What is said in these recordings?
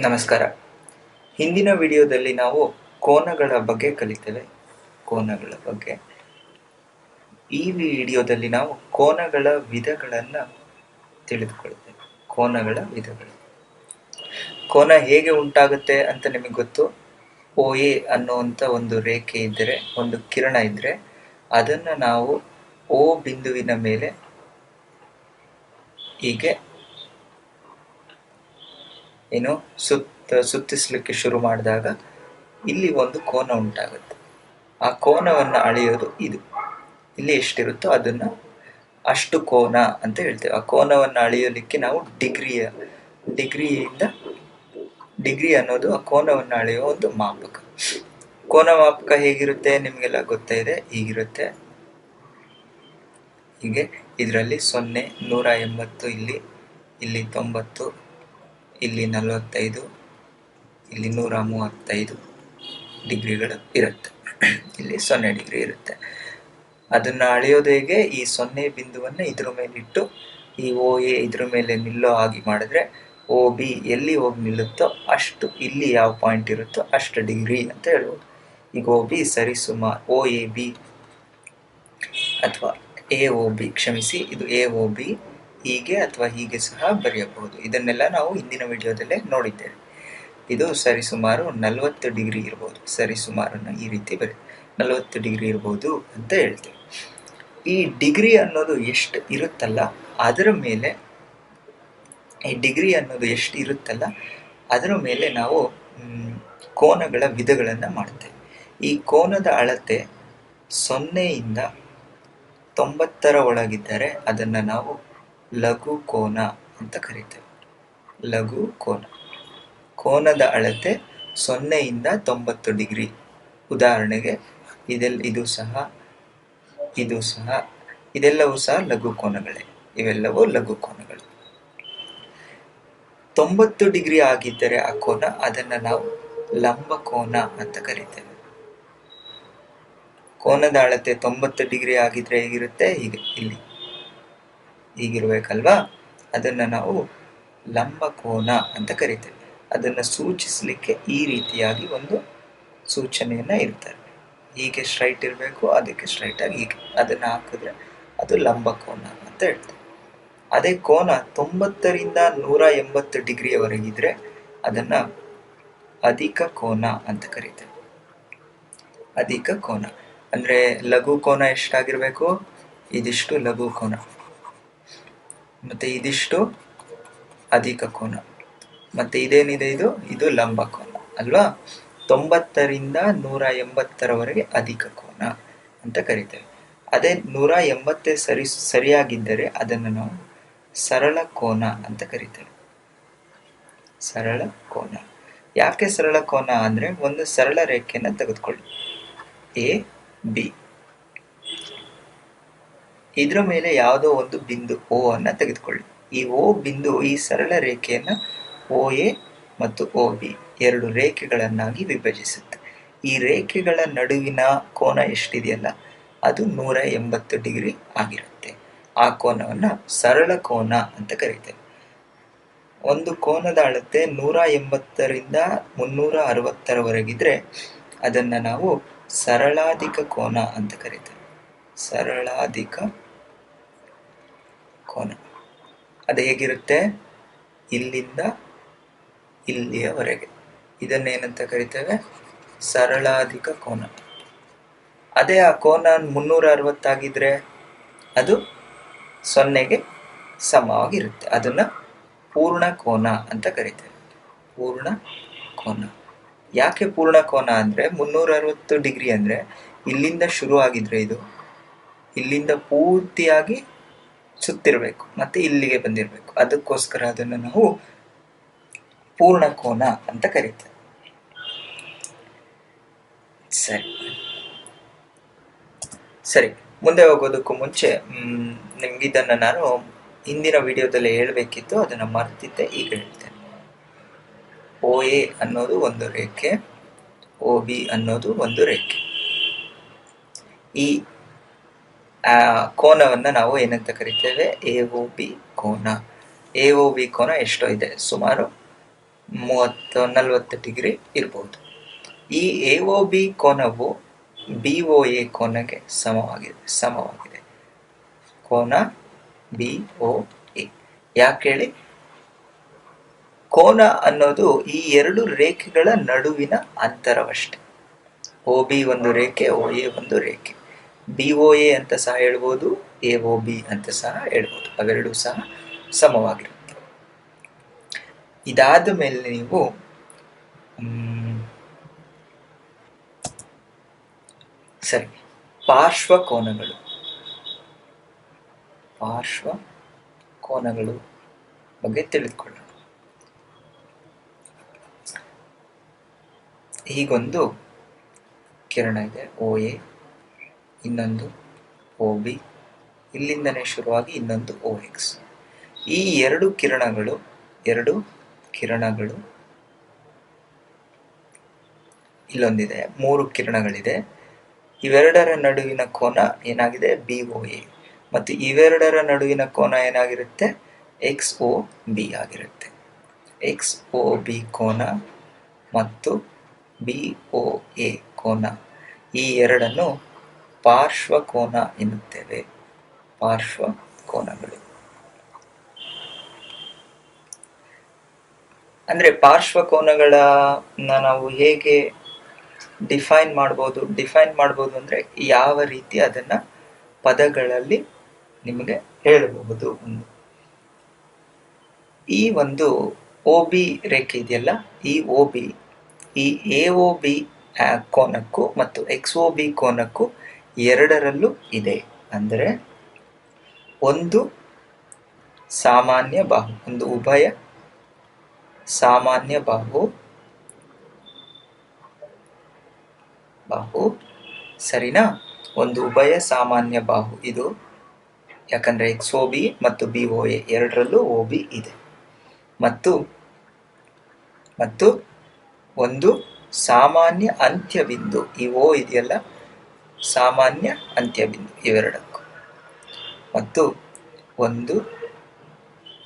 ನಮಸ್ಕಾರ. ಹಿಂದಿನ ವಿಡಿಯೋದಲ್ಲಿ ನಾವು ಕೋನಗಳ ಬಗ್ಗೆ ಕಲಿತೇವೆ. ಕೋನಗಳ ಬಗ್ಗೆ. ಈ ವಿಡಿಯೋದಲ್ಲಿ ನಾವು ಕೋನಗಳ ವಿಧಗಳನ್ನು ತಿಳಿದುಕೊಳ್ತೇವೆ ಕೋನಗಳ ವಿಧಗಳು. ಕೋನ ಹೇಗೆ ಉಂಟಾಗುತ್ತೆ ಅಂತ ನಿಮಗೆ ಗೊತ್ತು? ಓ ಎ ಅನ್ನುವಂಥ ಒಂದು ರೇಖೆ ಇದ್ದರೆ, ಒಂದು ಕಿರಣ ಇದ್ದರೆ, ಅದನ್ನು ನಾವು ಓ ಬಿಂದುವಿನ ಮೇಲೆ ಹೀಗೆ ಏನು ಸುತ್ತ, ಸುತ್ತಿಸ್ಲಿಕ್ಕೆ ಶುರು ಮಾಡಿದಾಗ ಇಲ್ಲಿ ಒಂದು ಕೋನ ಉಂಟಾಗುತ್ತೆ. ಆ ಕೋನವನ್ನು ಅಳೆಯೋದು ಇದು. ಇಲ್ಲಿ ಎಷ್ಟಿರುತ್ತೋ ಅದನ್ನು ಅಷ್ಟು ಕೋನ ಅಂತ ಹೇಳ್ತೇವೆ. ಆ ಕೋನವನ್ನು ಅಳೆಯಲಿಕ್ಕೆ ನಾವು ಡಿಗ್ರಿಯ, ಡಿಗ್ರಿಯಿಂದ ಡಿಗ್ರಿ ಅನ್ನೋದು ಆ ಕೋನವನ್ನು ಅಳೆಯುವ ಒಂದು ಮಾಪಕ. ಕೋನ ಮಾಪಕ ಹೇಗಿರುತ್ತೆ ನಿಮಗೆಲ್ಲ ಗೊತ್ತೇ ಇದೆ. ಹೀಗಿರುತ್ತೆ. ಹೀಗೆ ಇದರಲ್ಲಿ ಸೊನ್ನೆ ನೂರ ಎಂಬತ್ತು, ಇಲ್ಲಿ ಇಲ್ಲಿ ತೊಂಬತ್ತು ಇಲ್ಲಿ ನಲವತ್ತೈದು, ಇಲ್ಲಿ ನೂರ ಮೂವತ್ತೈದು ಡಿಗ್ರಿಗಳು ಇರುತ್ತೆ. ಇಲ್ಲಿ ಸೊನ್ನೆ ಡಿಗ್ರಿ ಇರುತ್ತೆ. ಅದನ್ನು ಅಳೆಯೋದು ಹೇಗೆ? ಈ ಸೊನ್ನೆ ಬಿಂದುವನ್ನು ಇದ್ರ ಮೇಲಿಟ್ಟು ಈ ಓ ಎ ಇದ್ರ ಮೇಲೆ ನಿಲ್ಲೋ ಹಾಗೆ ಮಾಡಿದ್ರೆ ಓ ಬಿ ಎಲ್ಲಿ ಹೋಗಿ ನಿಲ್ಲುತ್ತೋ ಅಷ್ಟು ಇಲ್ಲಿ ಯಾವ ಪಾಯಿಂಟ್ ಇರುತ್ತೋ ಅಷ್ಟು ಡಿಗ್ರಿ ಅಂತ ಹೇಳ್ಬೋದು. ಈಗ ಓ ಬಿ ಸರಿಸುಮಾರು ಓ ಎ ಬಿ ಅಥವಾ ಎ ಒ ಬಿ, ಕ್ಷಮಿಸಿ, ಇದು ಎ ಒ ಬಿ ಹೀಗೆ ಅಥವಾ ಹೀಗೆ ಸಹ ಬರೆಯಬಹುದು. ಇದನ್ನೆಲ್ಲ ನಾವು ಹಿಂದಿನ ವಿಡಿಯೋದಲ್ಲೇ ನೋಡಿದ್ದೇವೆ. ಇದು ಸರಿಸುಮಾರು ನಲವತ್ತು ಡಿಗ್ರಿ ಇರ್ಬೋದು. ಸರಿಸುಮಾರನ್ನು ಈ ರೀತಿ ಬರೀ, ನಲವತ್ತು ಡಿಗ್ರಿ ಇರ್ಬೋದು ಅಂತ ಹೇಳ್ತೇವೆ. ಈ ಡಿಗ್ರಿ ಅನ್ನೋದು ಎಷ್ಟು ಇರುತ್ತಲ್ಲ, ಅದರ ಮೇಲೆ, ಈ ಡಿಗ್ರಿ ಅನ್ನೋದು ಎಷ್ಟು ಇರುತ್ತಲ್ಲ, ಅದರ ಮೇಲೆ ನಾವು ಕೋನಗಳ ವಿಧಗಳನ್ನು ಮಾಡ್ತೇವೆ. ಈ ಕೋನದ ಅಳತೆ ಸೊನ್ನೆಯಿಂದ ತೊಂಬತ್ತರ ಒಳಗಿದ್ದರೆ ಅದನ್ನು ನಾವು ಲಘು ಕೋನ ಅಂತ ಕರಿತೇವೆ. ಲಘು ಕೋನ ಕೋನದ ಅಳತೆ ಸೊನ್ನೆಯಿಂದ ತೊಂಬತ್ತು ಡಿಗ್ರಿ. ಉದಾಹರಣೆಗೆ ಇದೆಲ್ಲ ಇದು ಸಹ ಇದು ಸಹ, ಇದೆಲ್ಲವೂ ಸಹ ಲಘು ಕೋನಗಳೇ ಇವೆಲ್ಲವೂ ಲಘು ಕೋನಗಳು ತೊಂಬತ್ತು ಡಿಗ್ರಿ ಆಗಿದ್ದರೆ ಆ ಕೋನ ಅದನ್ನು ನಾವು ಲಂಬ ಕೋನ ಅಂತ ಕರಿತೇವೆ. ಕೋನದ ಅಳತೆ ತೊಂಬತ್ತು ಡಿಗ್ರಿ ಆಗಿದ್ರೆ ಹೇಗಿರುತ್ತೆ? ಹೀಗೆ, ಇಲ್ಲಿ. ಹೀಗಿರ್ಬೇಕಲ್ವಾ? ಅದನ್ನ ನಾವು ಲಂಬ ಕೋನ ಅಂತ ಕರಿತೇವೆ. ಅದನ್ನು ಸೂಚಿಸಲಿಕ್ಕೆ ಈ ರೀತಿಯಾಗಿ ಒಂದು ಸೂಚನೆಯನ್ನ ಇರ್ತಾರೆ ಹೀಗೆ ಸ್ಟ್ರೈಟ್ ಇರಬೇಕು, ಅದಕ್ಕೆ ಸ್ಟ್ರೈಟ್ ಆಗಿ ಹೀಗೆ ಅದನ್ನ ಹಾಕಿದ್ರೆ ಅದು ಲಂಬ ಕೋನ ಅಂತ ಹೇಳ್ತೇವೆ. ಅದೇ ಕೋನ ತೊಂಬತ್ತರಿಂದ ನೂರ ಎಂಬತ್ತು ಡಿಗ್ರಿಯವರೆಗಿದ್ರೆ ಅದನ್ನ ಅಧಿಕ ಕೋನ ಅಂತ ಕರಿತೇವೆ. ಅಧಿಕ ಕೋನ. ಅಂದ್ರೆ ಲಘು ಕೋನ ಎಷ್ಟಾಗಿರಬೇಕು? ಇದಿಷ್ಟು ಲಘು ಕೋನ. ಮತ್ತೆ ಇದಿಷ್ಟು ಅಧಿಕ ಕೋನ. ಮತ್ತೆ ಇದೇನಿದೆ ಇದು? ಇದು ಲಂಬ ಕೋನ, ಅಲ್ವಾ? ತೊಂಬತ್ತರಿಂದ ನೂರ ಎಂಬತ್ತರವರೆಗೆ ಅಧಿಕ ಕೋನ ಅಂತ ಕರಿತೇವೆ. ಅದೇ ನೂರ ಎಂಬತ್ತೇ ಸರಿ, ಸರಿಯಾಗಿದ್ದರೆ ಅದನ್ನು ನಾವು ಸರಳ ಕೋನ ಅಂತ ಕರಿತೇವೆ. ಸರಳ ಕೋನ. ಯಾಕೆ ಸರಳ ಕೋನ ಅಂದರೆ ಒಂದು ಸರಳ ರೇಖೆಯನ್ನು ತೆಗೆದುಕೊಳ್ಳಿ. A, B. ಇದ್ರ ಮೇಲೆ ಯಾವುದೋ ಒಂದು ಬಿಂದು ಓ ಅನ್ನು ತೆಗೆದುಕೊಳ್ಳಿ. ಈ ಓ ಬಿಂದು, ಈ ಸರಳ ರೇಖೆಯನ್ನು ಓ ಎ ಮತ್ತು ಓ ಬಿ ಎರಡು ರೇಖೆಗಳನ್ನಾಗಿ ವಿಭಜಿಸುತ್ತೆ. ಈ ರೇಖೆಗಳ ನಡುವಿನ ಕೋನ ಎಷ್ಟಿದೆಯಲ್ಲ, ಅದು ನೂರ ಎಂಬತ್ತು ಡಿಗ್ರಿ ಆಗಿರುತ್ತೆ. ಆ ಕೋನವನ್ನ ಸರಳ ಕೋನ ಅಂತ ಕರೀತೇವೆ. ಒಂದು ಕೋನದ ಅಳತೆ ನೂರ ಎಂಬತ್ತರಿಂದ ಮುನ್ನೂರ ಅರವತ್ತರವರೆಗಿದ್ರೆ ಅದನ್ನ ನಾವು ಸರಳಾಧಿಕ ಕೋನ ಅಂತ ಕರಿತೇವೆ. ಸರಳಾಧಿಕ ಕೋನ ಅದು ಹೇಗಿರುತ್ತೆ? ಇಲ್ಲಿಂದ ಇಲ್ಲಿಯವರೆಗೆ. ಇದನ್ನೇನಂತ ಕರಿತೇವೆ? ಸರಳಾಧಿಕ ಕೋನ. ಅದೇ ಆ ಕೋನ ಮುನ್ನೂರ ಅರವತ್ತಾಗಿದ್ರೆ ಅದು ಸೊನ್ನೆಗೆ ಸಮವಾಗಿರುತ್ತೆ. ಅದನ್ನು ಪೂರ್ಣ ಕೋನ ಅಂತ ಕರಿತೇವೆ. ಪೂರ್ಣ ಕೋನ. ಯಾಕೆ ಪೂರ್ಣ ಕೋನ ಅಂದರೆ ಮುನ್ನೂರ ಅರವತ್ತು ಡಿಗ್ರಿ ಅಂದರೆ ಇಲ್ಲಿಂದ ಶುರು ಆಗಿದ್ರೆ ಇದು ಇಲ್ಲಿಂದ ಪೂರ್ತಿಯಾಗಿ ಸುತ್ತಿರಬೇಕು, ಮತ್ತೆ ಇಲ್ಲಿಗೆ ಬಂದಿರಬೇಕು. ಅದಕ್ಕೋಸ್ಕರ ಅದನ್ನು ನಾವು ಪೂರ್ಣ ಕೋನ ಅಂತ ಕರೀತೇವೆ. ಸರಿ. ಸರಿ, ಮುಂದೆ ಹೋಗೋದಕ್ಕೂ ಮುಂಚೆ ನಿಮ್ಗಿದನ್ನು ನಾನು ಹಿಂದಿನ ವಿಡಿಯೋದಲ್ಲಿ ಹೇಳಬೇಕಿತ್ತು, ಅದನ್ನ ಮರ್ತಿದ್ದೆ, ಈಗ ಹೇಳ್ತೇನೆ. ಓ ಎ ಅನ್ನೋದು ಒಂದು ರೇಖೆ ಓ ಬಿ ಅನ್ನೋದು ಒಂದು ರೇಖೆ. ಈ ಕೋನವನ್ನ ನಾವು ಏನಂತ ಕರಿತೇವೆ? ಎ ಒ ಬಿ ಕೋನ. ಎ ಒ ಬಿ ಕೋನ ಎಷ್ಟೋ ಇದೆ? ಸುಮಾರು ಮೂವತ್ತು, ನಲವತ್ತು ಡಿಗ್ರಿ ಇರ್ಬೋದು. ಈ ಎ ಒ ಬಿ ಕೋನವು ಬಿ ಒ ಎ ಕೋನಗೆ ಸಮವಾಗಿದೆ ಸಮವಾಗಿದೆ. ಕೋನ ಬಿ ಒ ಎ ಯಾಕೆ ಹೇಳಿ? ಕೋನ ಅನ್ನೋದು ಈ ಎರಡು ರೇಖೆಗಳ ನಡುವಿನ ಅಂತರವಷ್ಟೆ. ಒ ಬಿ ಒಂದು ರೇಖೆ ಒ ಎ ಒಂದು ರೇಖೆ. ಬಿ ಒ ಎ ಅಂತ ಸಹ ಹೇಳ್ಬೋದು ಎ ಒ ಬಿ ಅಂತ ಸಹ ಹೇಳ್ಬೋದು. ಅವೆರಡೂ ಸಹ ಸಮವಾಗಿರುತ್ತೆ. ಇದಾದ ಮೇಲೆ ನೀವು ಸರಿ. ಪಾರ್ಶ್ವ ಕೋನಗಳು. ಪಾರ್ಶ್ವ ಕೋನಗಳು ಬಗ್ಗೆ ತಿಳಿದುಕೊಳ್ಳೋಣ. ಹೀಗೊಂದು ಕಿರಣ ಇದೆ ಓ ಎ ಇನ್ನೊಂದು ಓ ಬಿ ಇಲ್ಲಿಂದನೇ ಶುರುವಾಗಿ ಇನ್ನೊಂದು ಓ ಎಕ್ಸ್ ಈ ಎರಡು ಕಿರಣಗಳು ಎರಡು ಕಿರಣಗಳು, ಇಲ್ಲೊಂದಿದೆ, ಮೂರು ಕಿರಣಗಳಿದೆ. ಇವೆರಡರ ನಡುವಿನ ಕೋನ ಏನಾಗಿದೆ? B O A. ಮತ್ತು ಇವೆರಡರ ನಡುವಿನ ಕೋನ ಏನಾಗಿರುತ್ತೆ? ಎಕ್ಸ್ ಒ ಬಿ ಆಗಿರುತ್ತೆ. ಎಕ್ಸ್ ಒ ಬಿ ಕೋನ ಮತ್ತು ಬಿ ಓ ಎ ಕೋನ. ಈ ಎರಡನ್ನು ಪಾರ್ಶ್ವ ಕೋನ ಎನ್ನುತ್ತೇವೆ. ಪಾರ್ಶ್ವ ಕೋನಗಳು ಅಂದ್ರೆ ಪಾರ್ಶ್ವ ಕೋನಗಳನ್ನ ನಾವು ಹೇಗೆ ಡಿಫೈನ್ ಮಾಡ್ಬೋದು ಡಿಫೈನ್ ಮಾಡ್ಬೋದು ಅಂದ್ರೆ ಯಾವ ರೀತಿ ಅದನ್ನ ಪದಗಳಲ್ಲಿ ನಿಮಗೆ ಹೇಳಬಹುದು ಒಂದು. ಈ ಒಂದು ಒ ಬಿ ರೇಖೆ ಇದೆಯಲ್ಲ, ಈ ಒ ಬಿ ಈ ಎ ಒ ಬಿ ಕೋನಕ್ಕೂ ಮತ್ತು ಎಕ್ಸ್ ಒ ಬಿ ಕೋನಕ್ಕೂ ಎರಡರಲ್ಲೂ ಇದೆ. ಅಂದರೆ ಒಂದು ಸಾಮಾನ್ಯ ಬಾಹು, ಒಂದು ಉಭಯ ಸಾಮಾನ್ಯ ಬಾಹು ಬಾಹು, ಸರಿನಾ? ಒಂದು ಉಭಯ ಸಾಮಾನ್ಯ ಬಾಹು, ಇದು ಯಾಕಂದ್ರೆ ಎಕ್ಸ್ ಒ ಬಿ ಮತ್ತು ಬಿ ಓ ಎ ಎರಡರಲ್ಲೂ ಒ ಬಿ ಇದೆ. ಮತ್ತು ಮತ್ತು ಒಂದು ಸಾಮಾನ್ಯ ಅಂತ್ಯಬಿಂದು, ಈ ಓ ಇದೆಯಲ್ಲ ಸಾಮಾನ್ಯ ಅಂತ್ಯಬಿಂದು ಇವೆರಡಕ್ಕೂ. ಮತ್ತು ಒಂದು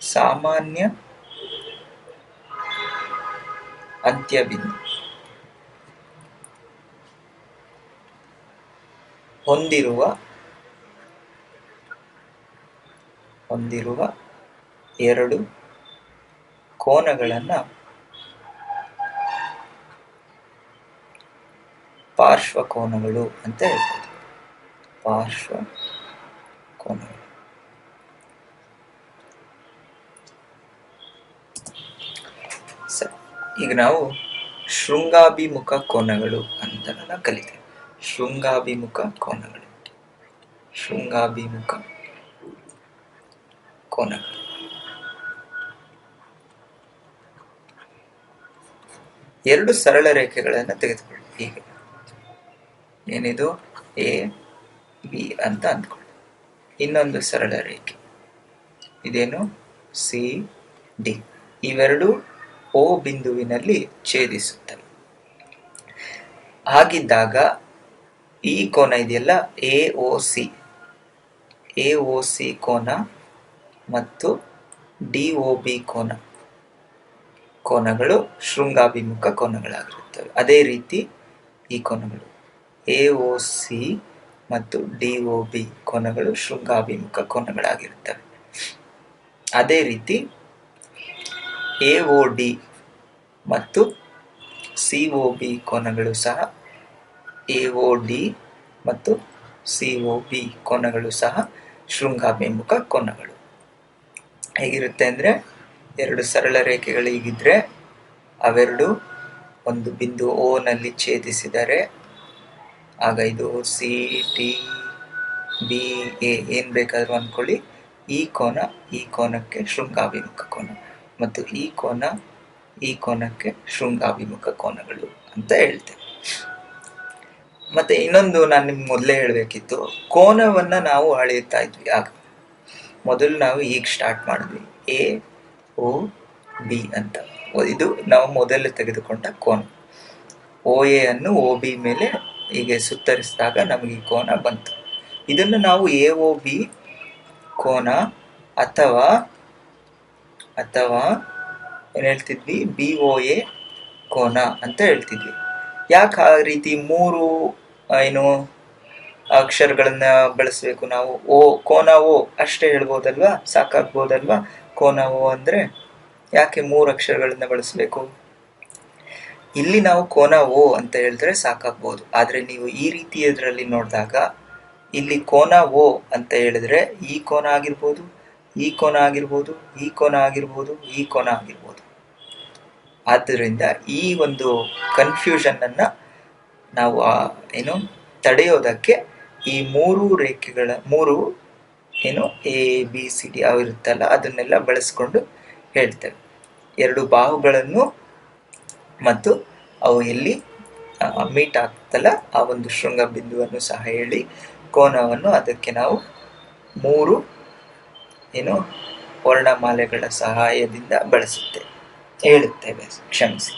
ಸಾಮಾನ್ಯ ಅಂತ್ಯಬಿಂದು. ಹೊಂದಿರುವ ಹೊಂದಿರುವ ಎರಡು ಕೋನಗಳನ್ನು ಪಾರ್ಶ್ವ ಕೋನಗಳು ಅಂತ ಹೇಳ್ಬೋದು. ಪಾರ್ಶ್ವ ಕೋನಗಳು. ಈಗ ನಾವು ಶೃಂಗಾಭಿಮುಖ ಕೋನಗಳು ಅಂತ ಕಲಿತೇವೆ. ಶೃಂಗಾಭಿಮುಖ ಕೋನಗಳು. ಶೃಂಗಾಭಿಮುಖ ಕೋನಗಳು. ಎರಡು ಸರಳ ರೇಖೆಗಳನ್ನು ತೆಗೆದುಕೊಳ್ಳಿ. ಹೀಗೆ ಏನಿದು? ಎ, ಬಿ ಅಂತ ಅಂದ್ಕೊಳ್ಳಿ. ಇನ್ನೊಂದು ಸರಳ ರೇಖೆ. ಇದೇನು? C, D. ಇವೆರಡು ಓ ಬಿಂದುವಿನಲ್ಲಿ ಛೇದಿಸುತ್ತವೆ. ಹಾಗಿದ್ದಾಗ ಈ ಕೋನ ಇದೆಯಲ್ಲ? A O C. A O C ಕೋನ ಮತ್ತು ಡಿ ಒ ಬಿ ಕೋನ. ಕೋನಗಳು ಶೃಂಗಾಭಿಮುಖ ಕೋನಗಳಾಗಿರುತ್ತವೆ. ಅದೇ ರೀತಿ ಈ ಕೋನಗಳು. ಎ ಒ ಸಿ ಮತ್ತು ಡಿ ಒ ಬಿ ಕೋನಗಳು ಶೃಂಗಾಭಿಮುಖ ಕೋನಗಳಾಗಿರುತ್ತವೆ. ಅದೇ ರೀತಿ ಎ ಒ ಡಿ ಮತ್ತು ಸಿ ಒ ಬಿ ಕೋನಗಳು ಸಹ ಎ ಒ ಡಿ ಮತ್ತು ಸಿ ಒ ಬಿ ಕೋನಗಳು ಸಹ ಶೃಂಗಾಭಿಮುಖ ಕೋನಗಳು. ಹೇಗಿರುತ್ತೆ ಅಂದರೆ ಎರಡು ಸರಳ ರೇಖೆಗಳು ಹೀಗಿದ್ರೆ ಅವೆರಡು ಒಂದು ಬಿಂದು ಓನಲ್ಲಿ ನಲ್ಲಿ ಛೇದಿಸಿದರೆ ಆಗ ಇದು ಸಿ ಟಿ ಬಿ ಎ ಏನು ಬೇಕಾದರೂ ಅಂದ್ಕೊಳ್ಳಿ ಈ ಕೋನ, ಈ ಕೋನಕ್ಕೆ ಶೃಂಗಾಭಿಮುಖ ಕೋನ ಮತ್ತು ಈ ಕೋನ, ಈ ಕೋನಕ್ಕೆ ಶೃಂಗಾಭಿಮುಖ ಕೋನಗಳು ಅಂತ ಹೇಳ್ತೇವೆ ಮತ್ತೆ ಇನ್ನೊಂದು ನಾನು ನಿಮ್ಗೆ ಮೊದಲೇ ಹೇಳಬೇಕಿತ್ತು, ಕೋನವನ್ನು ನಾವು ಅಳೆಯುತ್ತಾ ಇದ್ವಿ ಆಗ. ಮೊದಲು ನಾವು ಈಗ ಸ್ಟಾರ್ಟ್ ಮಾಡಿದ್ವಿ. ಎ ಒ ಬಿ ಅಂತ. ಇದು ನಾವು ಮೊದಲು ತೆಗೆದುಕೊಂಡ ಕೋನ. ಓ ಎ ಅನ್ನು ಓ ಬಿ ಮೇಲೆ ಹೀಗೆ ಸುತ್ತರಿಸಿದಾಗ ನಮಗೆ ಈ ಕೋನ ಬಂತು. ಇದನ್ನು ನಾವು ಎ ಒ ಬಿ ಕೋನ ಅಥವಾ ಅಥವಾ ಏನು ಹೇಳ್ತಿದ್ವಿ? ಬಿ ಒ ಎ ಕೋನ ಅಂತ ಹೇಳ್ತಿದ್ವಿ. ಯಾಕೆ ಆ ರೀತಿ ಮೂರು ಏನು ಅಕ್ಷರಗಳನ್ನ ಬಳಸಬೇಕು ನಾವು? ಓ, ಕೋನ ಓ ಅಷ್ಟೇ ಹೇಳ್ಬೋದಲ್ವಾ? ಸಾಕಾಗ್ಬೋದಲ್ವಾ? ಕೋನ ಓ ಅಂದರೆ ಯಾಕೆ ಮೂರು ಅಕ್ಷರಗಳನ್ನ ಬಳಸಬೇಕು? ಇಲ್ಲಿ ನಾವು ಕೋನ ಓ ಅಂತ ಹೇಳಿದ್ರೆ ಸಾಕಾಗ್ಬೋದು. ಆದರೆ ನೀವು ಈ ರೀತಿಯದ್ರಲ್ಲಿ ನೋಡಿದಾಗ ಇಲ್ಲಿ ಕೋನ ಓ ಅಂತ ಹೇಳಿದ್ರೆ ಈ ಕೋನ ಆಗಿರ್ಬೋದು, ಈ ಕೋನ ಆಗಿರ್ಬೋದು, ಈ ಕೋನ ಆಗಿರ್ಬೋದು, ಈ ಕೋನ ಆಗಿರ್ಬೋದು. ಆದ್ದರಿಂದ ಈ ಒಂದು ಕನ್ಫ್ಯೂಷನ್ ಅನ್ನ ನಾವು ಏನು, ತಡೆಯೋದಕ್ಕೆ ಈ ಮೂರು ರೇಖೆಗಳ, ಮೂರು, ಏನು, ಎ, ಬಿ, ಸಿ, ಡಿ ಅವಿರುತ್ತಲ್ಲ ಅದನ್ನೆಲ್ಲ ಬಳಸ್ಕೊಂಡು ಹೇಳ್ತೇವೆ. ಎರಡು ಬಾಹುಗಳನ್ನು ಮತ್ತು ಅವು ಎಲ್ಲಿ ಮೀಟ್ ಆಗ್ತಲ್ಲ, ಆ ಒಂದು ಶೃಂಗ ಬಿಂದುವನ್ನು ಸಹ ಹೇಳಿ ಕೋನವನ್ನು ಅದಕ್ಕೆ ನಾವು ಮೂರು, ಏನು, ವರ್ಣಮಾಲೆಗಳ ಸಹಾಯದಿಂದ ಬಳಸುತ್ತೇವೆ ಹೇಳುತ್ತೇವೆ, ಕ್ಷಮಿಸಿ.